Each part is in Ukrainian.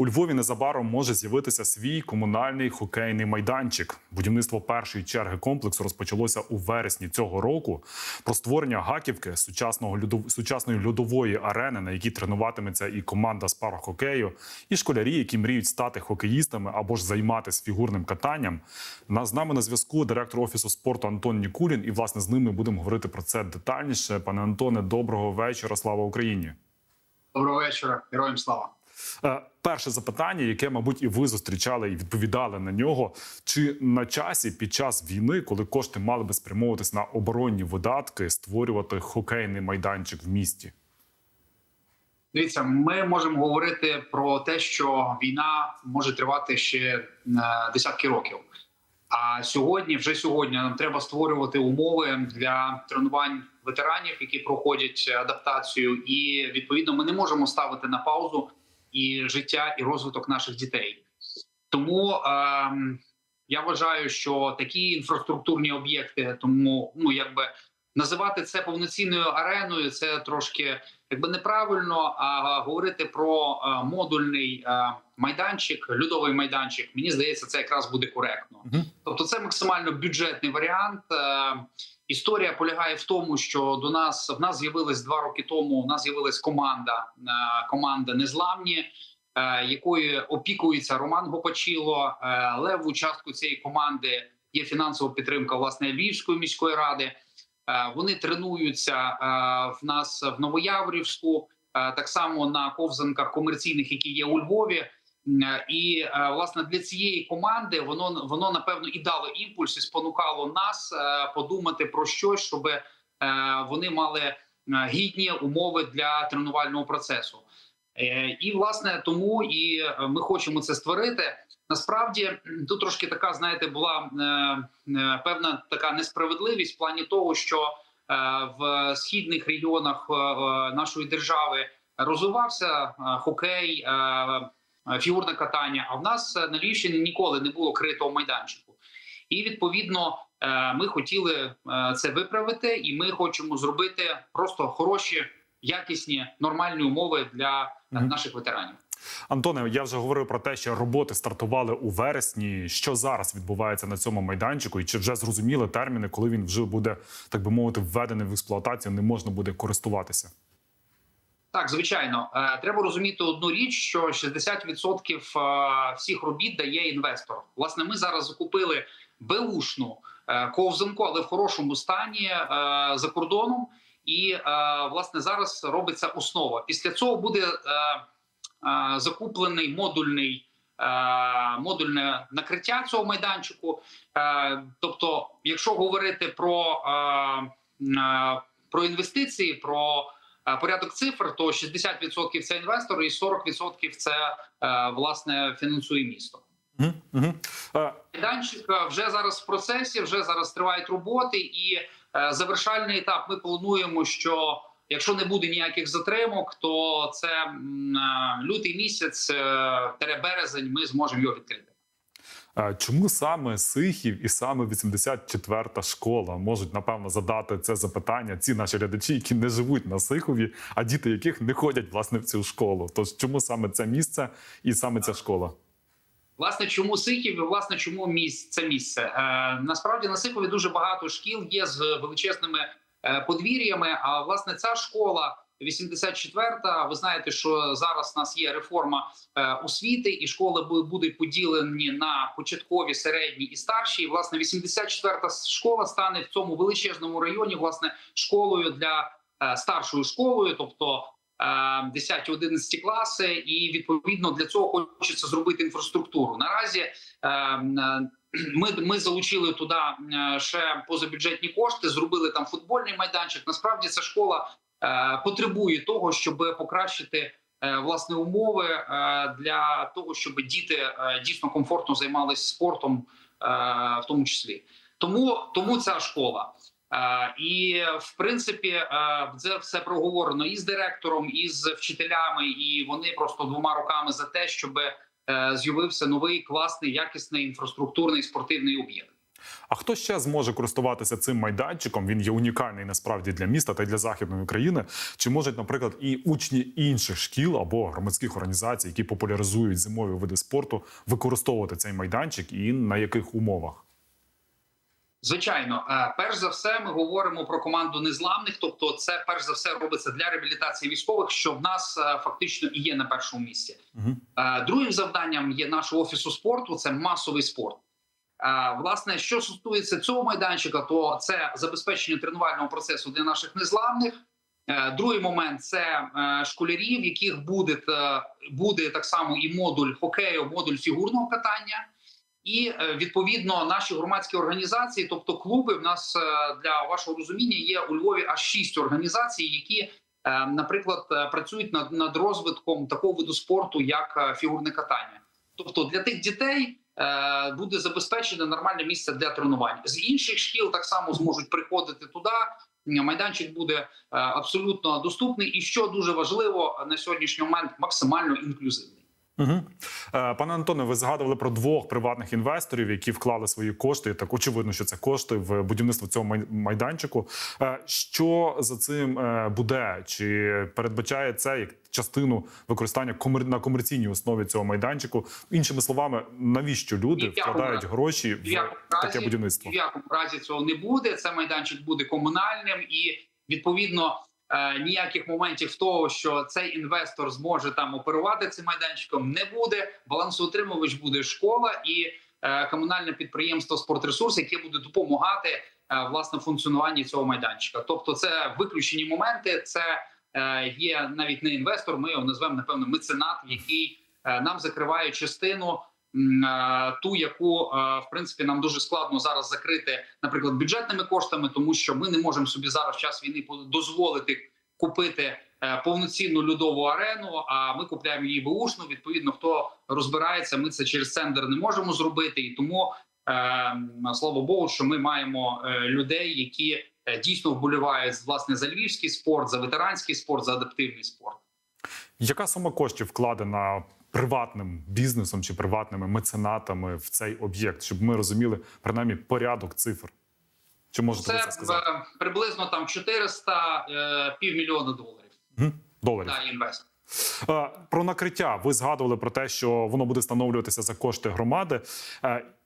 У Львові незабаром може з'явитися свій комунальний хокейний майданчик. Будівництво першої черги комплексу розпочалося у вересні цього року. Про створення гаківки сучасного сучасної льодової арени, на якій тренуватиметься і команда з парахокею, і школярі, які мріють стати хокеїстами або ж займатися фігурним катанням. З нами на зв'язку директор офісу спорту Антон Нікулін. І власне з ним ми будемо говорити про це детальніше. Пане Антоне, доброго вечора. Слава Україні. Доброго вечора, героям слава. Е, Перше запитання, яке, мабуть, і ви зустрічали і відповідали на нього. Чи на часі під час війни, коли кошти мали би спрямовуватись на оборонні видатки, створювати хокейний майданчик в місті? Дивіться, ми можемо говорити про те, що війна може тривати ще е, десятки років. А сьогодні, вже сьогодні, нам треба створювати умови для тренувань ветеранів, які проходять адаптацію, і відповідно ми не можемо ставити на паузу і життя, і розвиток наших дітей. Тому е, я вважаю, що такі інфраструктурні об'єкти, тому ну якби називати це повноцінною ареною, це трошки якби неправильно. А говорити про е, модульний е, майданчик, льодовий майданчик, мені здається, це якраз буде коректно. Тобто, це максимально бюджетний варіант. Е, Історія полягає в тому, що до нас в нас з'явилась два роки тому. У нас з'явилась команда, е, команда незламні, е, якою опікується Роман Гопачіло. Е, Але в цієї команди є фінансова підтримка власне Львівської міської ради. Вони тренуються в нас в Новояврівську, так само на ковзанках комерційних, які є у Львові. Е, І е, власне для цієї команди воно воно напевно і дало імпульс, і спонукало нас е, подумати про щось, щоб вони мали гідні умови для тренувального процесу. І власне тому і ми хочемо це створити. Насправді тут трошки така, знаєте, була певна така несправедливість в плані того, що в східних регіонах нашої держави розвивався хокей, фігурне катання. А в нас е, на Львівщині ніколи не було критого майданчику. І відповідно е, ми хотіли е, це виправити, і ми хочемо зробити просто хороші, якісні, нормальні умови для е, наших ветеранів. Антоне, я вже говорив про те, що роботи стартували у вересні. Що зараз відбувається на цьому майданчику, і чи вже зрозуміли терміни, коли він вже буде, так би мовити, введений в експлуатацію, не можна буде користуватися? Так, звичайно, Е, треба розуміти одну річ: що 60% е, всіх робіт дає інвестор. Власне, ми зараз закупили беушну е, ковзанку, але в хорошому стані за кордоном. І власне зараз робиться основа. Після цього буде закуплений модульний. Модульне накриття цього майданчику. Тобто, якщо говорити про, про інвестиції, про порядок цифр, то 60% це інвестори, і 40% це е, власне фінансує місто. Е, Майданчик е, вже зараз в процесі, вже зараз тривають роботи, і е, завершальний етап. Ми плануємо, що якщо не буде ніяких затримок, то це е, лютий місяць, е, березень. Ми зможемо його відкрити. Е, чому саме Сихів і саме 84-та школа можуть напевно задати це запитання? Ці наші глядачі, які не живуть на Сихові, а діти яких не ходять власне в цю школу. Тож чому саме це місце і саме ця школа? Власне, чому Сихів і власне чому місць це місце? Е, насправді на Сихові дуже багато шкіл є з величезними е, подвір'ями. А власне ця школа 84-та, Ви знаєте, що зараз у нас є реформа е, освіти, і школи бу- будуть поділені на початкові, середні і старші. І, власне, 84-та школа стане в цьому величезному районі власне школою для е, старшою школою, тобто. 10-11 класи, і відповідно для цього хочеться зробити інфраструктуру. Наразі е, ми, ми залучили туди е, ще позабюджетні кошти, зробили там футбольний майданчик. Насправді ця школа е, потребує того, щоб покращити е, власне умови е, для того, щоб діти е, дійсно комфортно займалися спортом, е, в тому числі. Тому тому ця школа. Е, І в принципі е, це все проговорено і з директором, і з вчителями, і вони просто двома руками за те, щоб е, з'явився новий класний, якісний інфраструктурний спортивний об'єкт. А хто ще зможе користуватися цим майданчиком? Він є унікальний насправді для міста та й для західної України. Чи можуть, наприклад, і учні інших шкіл або громадських організацій, які популяризують зимові види спорту, використовувати цей майданчик і на яких умовах? Звичайно, Е, перш за все, ми говоримо про команду незламних. Тобто, це перш за все робиться для реабілітації військових, що в нас е, фактично і є на першому місці. Угу. Другим завданням є нашого офісу спорту це масовий спорт. Е, Власне, що стосується цього майданчика, то це забезпечення тренувального процесу для наших незламних. Е, Другий момент це е, школярі, в яких буде, буде так само і модуль хокею, модуль фігурного катання. І відповідно наші громадські організації, тобто клуби, в нас для вашого розуміння є у Львові аж шість організацій, які, наприклад, працюють над, над розвитком такого виду спорту, як фігурне катання. Тобто для тих дітей буде забезпечено нормальне місце для тренувань. З інших шкіл так само зможуть приходити туди. Майданчик буде е, абсолютно доступний, і що дуже важливо на сьогоднішній момент максимально інклюзивний. Угу. Пане Антоне, ви згадували про двох приватних інвесторів, які вклали свої кошти. Так очевидно, що це кошти в будівництво цього майданчику. Е, Що за цим е, буде? Чи передбачає це як частину використання на комерційній основі цього майданчику? Іншими словами, навіщо люди в вкладають разі. гроші в таке будівництво? в якому разі цього не буде. Це майданчик буде комунальним, і відповідно ніяких моментів того, що цей інвестор зможе там оперувати цим майданчиком, не буде. Балансоутримувач буде школа і е, комунальне підприємство «Спортресурс», яке буде допомагати е, власне функціонуванні цього майданчика. Тобто, це виключені моменти. Це е, є навіть не інвестор. Ми його назвемо напевно меценат, який е, нам закриває частину е, ту, яку е, в принципі нам дуже складно зараз закрити, наприклад, бюджетними коштами, тому що ми не можемо собі зараз в час війни дозволити купити е, повноцінну льодову арену. А ми купляємо її бушну. Відповідно, хто розбирається, ми це через цендер не можемо зробити, і тому е, слава Богу, що ми маємо е, людей, які е, дійсно вболівають власне за львівський спорт, за ветеранський спорт, за адаптивний спорт. Яка сума коштів вкладена приватним бізнесом чи приватними меценатами в цей об'єкт, щоб ми розуміли принаймні порядок цифр? Чи можете ви Це це сказати? е, приблизно там 400 е, півмільйона доларів. Доларів. Да, інвест. Е, Про накриття ви згадували про те, що воно буде встановлюватися за кошти громади.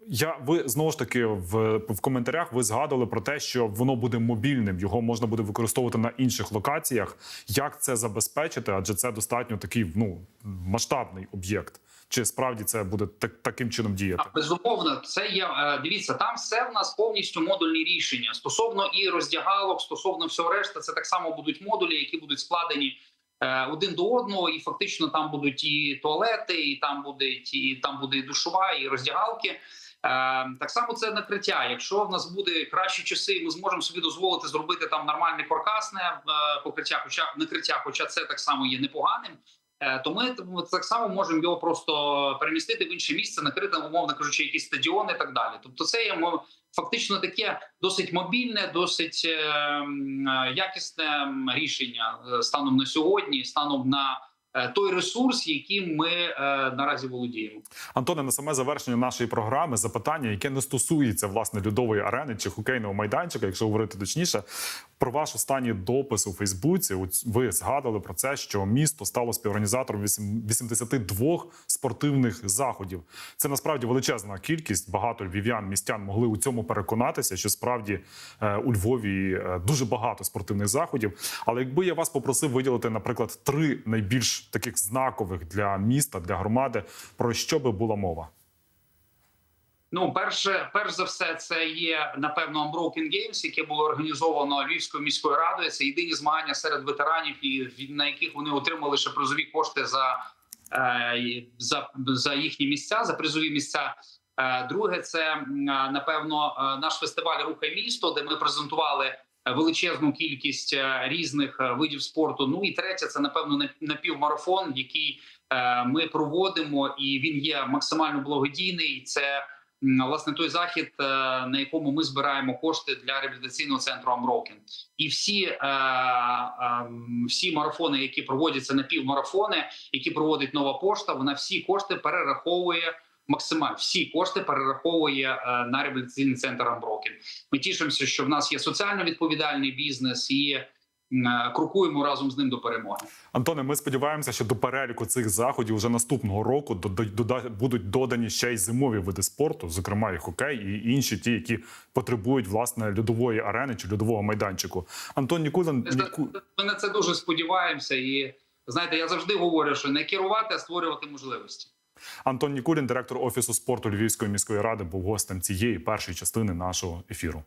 Я ви знову ж таки в, в коментарях ви згадували про те, що воно буде мобільним, його можна буде використовувати на інших локаціях. Як це забезпечити? Адже це достатньо такий ну масштабний об'єкт. Чи справді це буде так, таким чином діяти? А, Безумовно, це є. е, Дивіться, там все в нас повністю модульні рішення стосовно і роздягалок, стосовно всього решта. Це так само будуть модулі, які будуть складені е, один до одного, і фактично там будуть і туалети, і там буде і там буде і душова, і роздягалки. Е, Так само це накриття. Якщо в нас буде кращі часи, ми зможемо собі дозволити зробити там нормальне каркасне е, покриття, хоча накриття, хоча це так само є непоганим. Е, То ми так само можемо його просто перемістити в інше місце, накрити, умовно кажучи, якісь стадіони і так далі. Тобто, це є фактично таке досить мобільне, досить е, м, е, якісне рішення станом на сьогодні, станом на той ресурс, яким ми е, наразі володіємо. Антоне, на саме завершення нашої програми запитання, яке не стосується власне льодової арени чи хокейного майданчика, якщо говорити точніше, про ваш останній допис у Фейсбуці. Ви згадували про це, що місто стало співорганізатором вісім- 82 спортивних заходів. Це насправді величезна кількість. Багато львів'ян, містян могли у цьому переконатися, що справді е, у Львові е, дуже багато спортивних заходів. Але якби я вас попросив виділити, наприклад, три найбільш таких знакових для міста, для громади, про що би була мова? Ну, перше, перш за все, це є напевно Unbroken Games, яке було організовано Львівською міською радою. Це єдині змагання серед ветеранів, і на яких вони отримали лише призові кошти за, е, за, за їхні місця, за призові місця. Е, Друге, це е, напевно наш фестиваль Рухай місто, де ми презентували величезну кількість різних видів спорту. Ну і третє, це напевно нап- напівмарафон, який ми проводимо, і він є максимально благодійний. Це власне той захід, е, на якому ми збираємо кошти для реабілітаційного центру Амрокен. І всі, е, е, всі марафони, які проводяться на півмарафони, які проводить нова пошта, вона всі кошти перераховує максимально всі кошти перераховує на реабілітаційний центр Амброкін. Ми тішимося, що в нас є соціально відповідальний бізнес і крокуємо разом з ним до перемоги. Антоне, ми сподіваємося, що до переліку цих заходів вже наступного року будуть додані ще й зимові види спорту, зокрема і хокей, і інші ті, які потребують власне льодової арени чи льодового майданчику. Антон Нікулин Ніку... Ми на це дуже сподіваємося. І знаєте, я завжди говорю, що не керувати, а створювати можливості. Антон Нікулін, директор офісу спорту Львівської міської ради, був гостем цієї першої частини нашого ефіру.